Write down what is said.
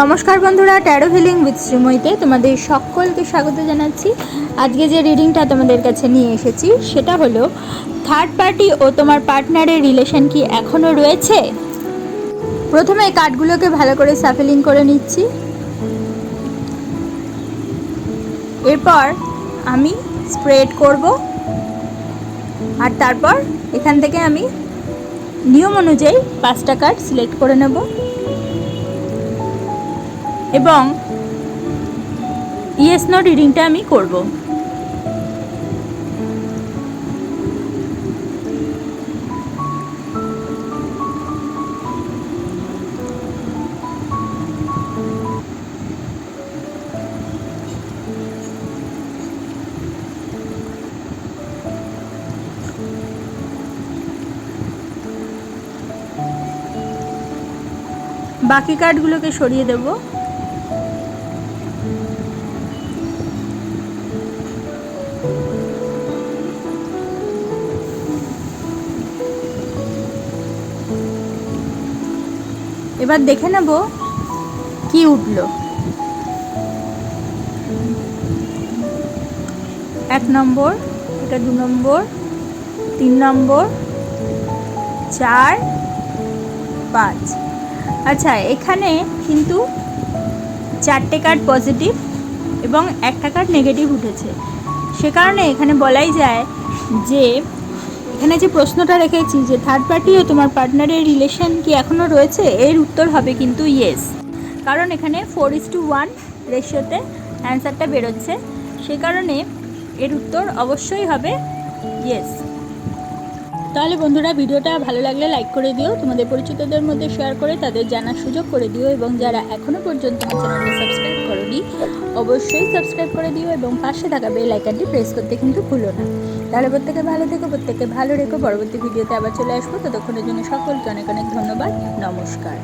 নমস্কার বন্ধুরা taro healing with শ্রীময়ীতে তোমাদের সকলকে স্বাগত জানাচ্ছি। আজকে যে রিডিংটা তোমাদের কাছে নিয়ে এসেছি, সেটা হলো থার্ড পার্টি ও তোমার পার্টনারের রিলেশন কি এখনও রয়েছে? প্রথমে কার্ডগুলোকে ভালো করে সাফেলিং করে নিচ্ছি। এরপর আমি স্প্রেড করব। আর তারপর এখান থেকে আমি নিয়ম অনুযায়ী পাঁচটা কার্ড সিলেক্ট করে নেব। এবং ইয়েস নো রিডিংটা আমি করব। বাকি কার্ডগুলোকে সরিয়ে দেবো। এবার দেখে নেব কি উঠল। এক নম্বর, এটা দু নম্বর, তিন নম্বর, চার, পাঁচ। আচ্ছা এখানে কিন্তু চারটে কার্ড পজিটিভ এবং একটা কার্ড নেগেটিভ উঠেছে। সে কারণে এখানে বলাই যায় যে এখানে যে প্রশ্নটা রেখেছি যে থার্ড পার্টি ও তোমার পার্টনারের রিলেশন কি এখনও রয়েছে? এর উত্তর হবে কিন্তু ইয়েস কারণ এখানে ফোর ইস টু ওয়ান রেশিওতে অ্যান্সারটা বেরোচ্ছে। সে কারণে এর উত্তর অবশ্যই হবে ইয়েস তাহলে বন্ধুরা, ভিডিওটা ভালো লাগলে লাইক করে দিও। তোমাদের পরিচিতদের মধ্যে শেয়ার করে তাদের জানার সুযোগ করে দিও এবং যারা এখনও পর্যন্ত আমার চ্যানেলটা সাবস্ক্রাইব করোনি, অবশ্যই সাবস্ক্রাইব করে দিও এবং পাশে থাকা বেল আইকনটি প্রেস করতে কিন্তু ভুলো না। তাহলে প্রত্যেকে ভালো থেকো প্রত্যেকে ভালো রেখো। পরবর্তী ভিডিওতে আবার চলে আসব। ততক্ষণের জন্য সকলকে অনেক অনেক ধন্যবাদ। নমস্কার।